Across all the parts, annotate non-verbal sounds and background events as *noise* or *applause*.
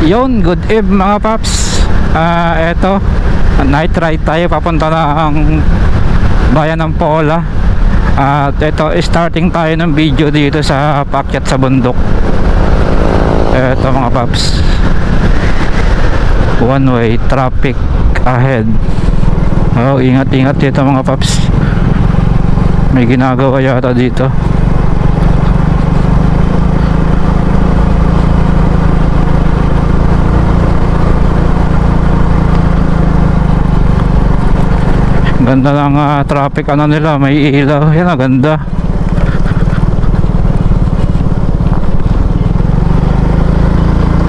Yon, good eve mga paps. Ah, eto. Night ride tayo papunta ng bayan ng Pola. At eto, starting tayo ng video dito sa pakyat sa bundok. Eto mga paps. One way traffic ahead. Oh, ingat-ingat dito mga paps. May ginagawa yata dito. Ganda ng ah, traffic ano nila, may ilaw. Yan, ang ganda.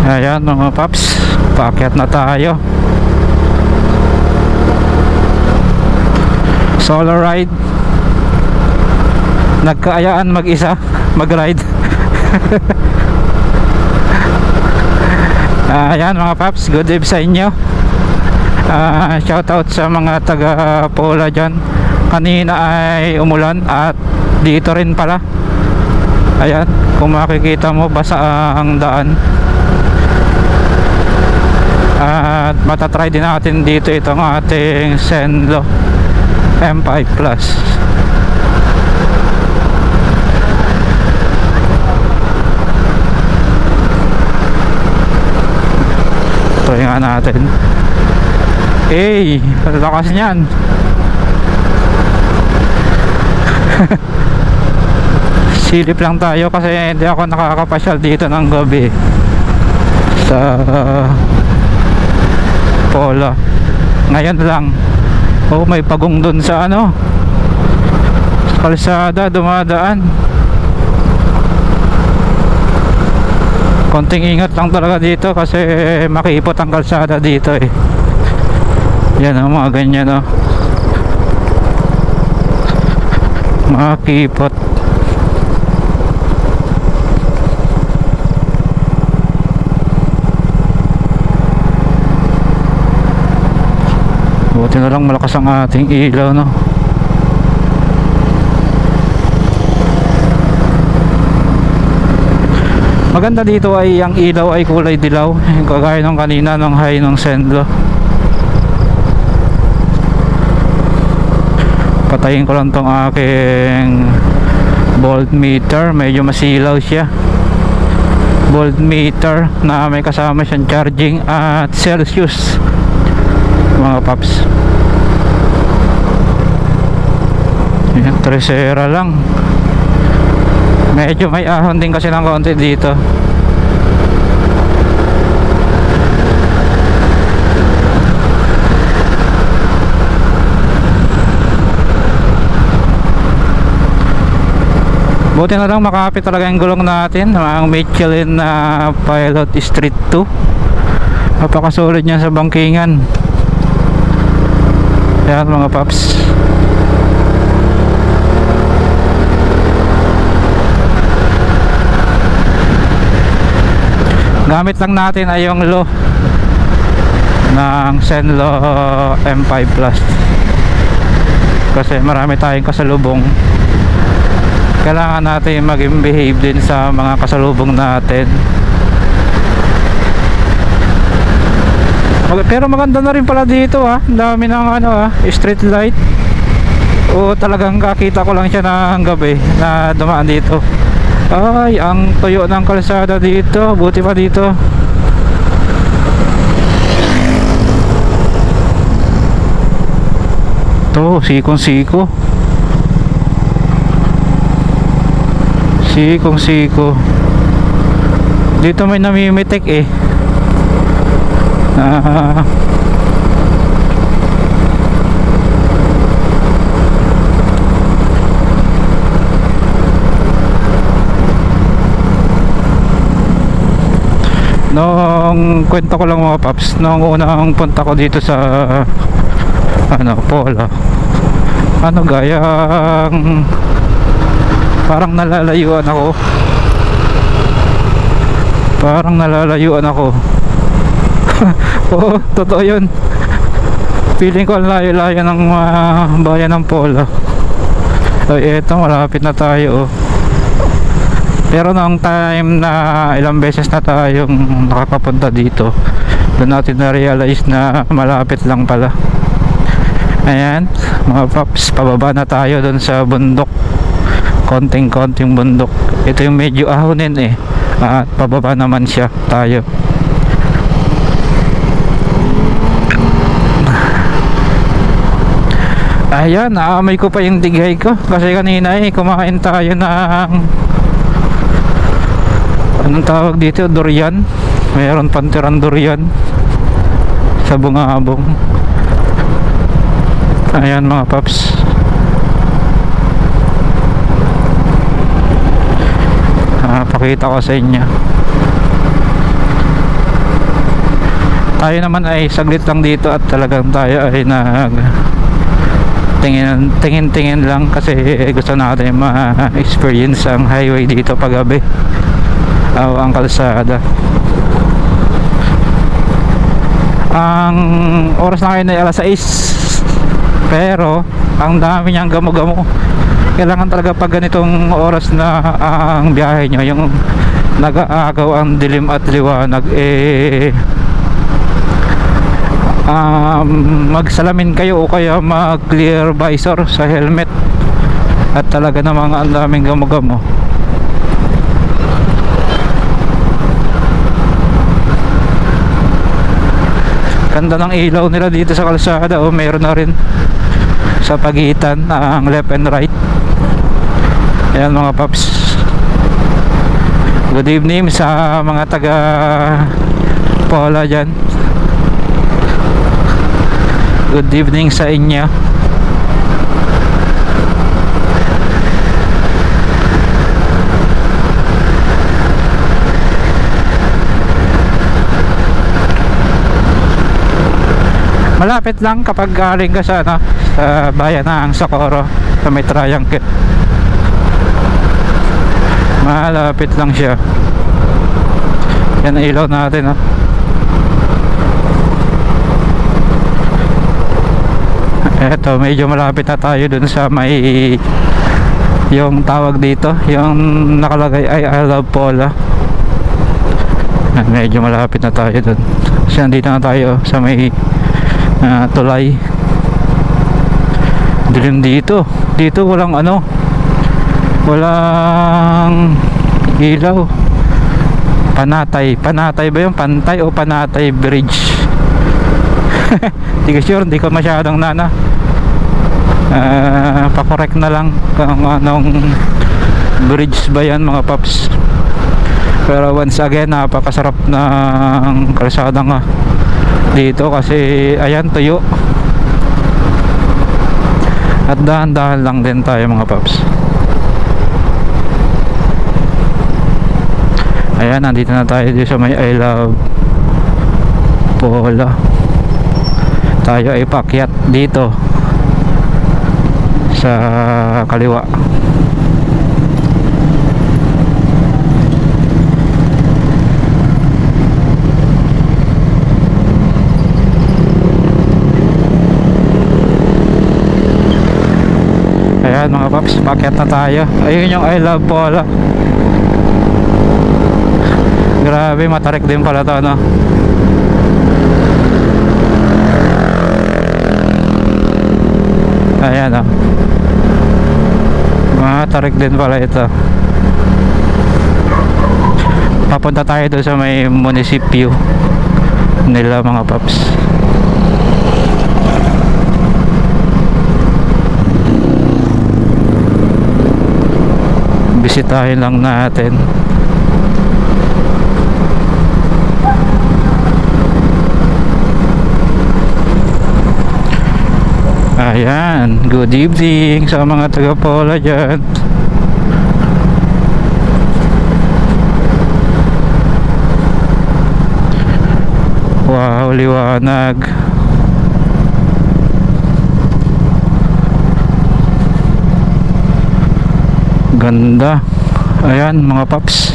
Ayan mga paps, paakyat na tayo. Solo ride. Nagkaayaan mag-isa, mag-ride. *laughs* Ayan mga paps, good eve sa inyo. Ah, shout out sa mga taga Pola dyan. Kanina ay umulan at dito rin pala. Ayan kung makikita mo basa ang daan. At matatry din natin dito itong ating Senlo M5 Plus. Try nga natin Eh, lakas niyan. *laughs* Silip lang tayo kasi hindi ako nakakapasyal dito ng gabi sa Pola. Ngayon lang. Oh, may pagong doon sa ano? Sa kalsada dumadaan. Konting ingat lang talaga dito kasi makipot ang kalsada dito eh. Yan ang mga ganyan oh. Mga kipot. Buti na lang malakas ang ating ilaw no. Maganda dito ay ang ilaw ay kulay dilaw, kagaya ng kanina ng high ng Sendlo. Patayin ko lang tong aking voltmeter. Medyo masilaw siya. Voltmeter na may kasama siyang charging at celsius. Mga paps. Yan tresera lang. Medyo may ahon din kasi ng konti dito Buti na lang makapit talaga yung gulong natin ang Michelin na Pilot Street 2 Napakasulit niya sa bangkingan. Yan mga paps. Gamit lang natin ay yung low ng Senlo M5 Plus. Kasi marami tayong kasalubong kailangan natin maging behave din sa mga kasalubong natin. Pero maganda na rin pala dito ah. Ang dami ng ano ah street light. O talagang kakita ko lang siya ng gabi na dumaan dito. Ay ang tuyo ng kalsada dito. Buti pa dito. To sikong siko Sikong siko. Dito may namimitik eh. *laughs* Ah. Nung kwento ko lang mga paps, nung unang punta ko dito sa ano, Polo. Ano gayang parang nalalayuan ako parang nalalayuan ako *laughs* oo totoo yun feeling ko ang layo-layo ng uh, bayan ng Polo ay eto malapit na tayo oh. Pero noong time na ilang beses na tayong nakakapunta dito, doon natin na-realize na malapit lang pala. Ayan, mga paps, pababa na tayo doon sa bundok. Konting-konting bundok. Ito yung medyo ahonin eh. At pababa naman siya tayo. Ayan, naamoy ko pa yung digay ko kasi kanina eh kumain tayo ng anong tawag dito, durian. Mayroon pantirang durian sa bungabong. Ayan mga paps. Ah, pakita ko sa inyo. Tayo naman ay saglit lang dito at talagang tayo ay nag tingin tingin tingin lang kasi gusto natin ma-experience ang highway dito paggabi. O ang kalsada. Ang oras na ngayon ay alas 6 pero ang dami niyang gamo-gamo kailangan talaga pag ganitong oras na ang biyahe nyo yung nag-aagaw ang dilim at liwanag eh um, magsalamin kayo o kaya mag clear visor sa helmet. At talaga namang ang daming gamo-gamo. Ganda ng ilaw nila dito sa kalsada o meron na rin sa pagitan ng left and right. Ayan mga paps. Good evening sa mga taga Paula dyan. Good evening sa inyo malapit lang kapag galing ka sa ano sa bayan ng Socorro sa may triangle. Malapit lang siya. Yan ang ilaw natin oh. eto medyo malapit na tayo dun sa may yung tawag dito. Yung nakalagay ay I love Paula. Medyo malapit na tayo dun. Kasi nandito na tayo sa may ah, tulay. Dilim dito. Dito walang ano. Walang ilaw. Panatay. Panatay ba yung pantay o panatay bridge? *laughs* Hindi ko sure? Hindi ko masyadong nana. Uh, pakorek na lang kung anong bridge ba yan mga paps. Pero once again napakasarap ng kalsada nga dito kasi ayan tuyo. At dahan-dahan lang din tayo mga paps. Ayan nandito na tayo dito sa may I love Pola tayo ay pakyat dito sa kaliwa Ayan mga paps, pakyat na tayo. Ayun yung I love Paula. Grabe, matarik din pala to, no? Ayan, oh. Matarik din pala ito. Papunta tayo doon sa may munisipyo nila mga paps. Bisitahin lang natin. Ayan good evening sa mga taga Pola dyan. Wow liwanag ganda ayan mga paps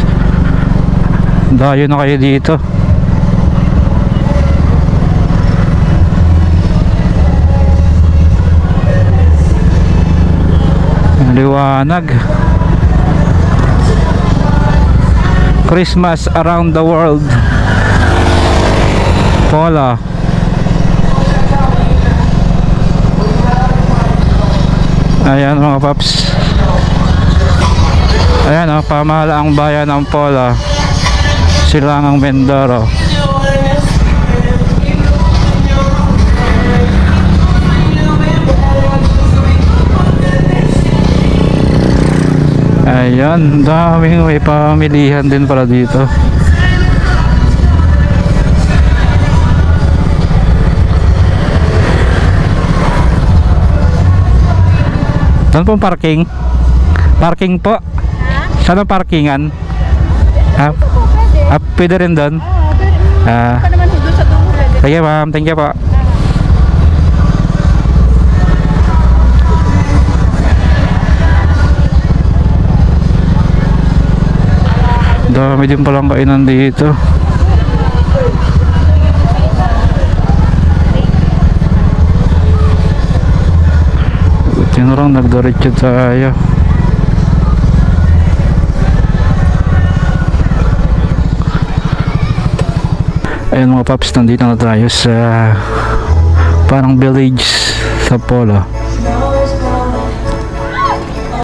dayo na kayo dito liwanag Christmas around the world. Polo. Ayan mga paps. Ayan o, pamahalaang bayan ng Polo. Silangang Mindoro. Ayan, daming may pamilihan din pala dito. Saan po parking? Parking po? Saan ang parkingan? Ha? Ah, pwede rin doon? Ah, sa sige ma'am, thank you po. Dami din palang kainan dito. Buti na lang nagdiretso tayo. Ayun mga paps, nandito na tayo sa parang village sa Polo.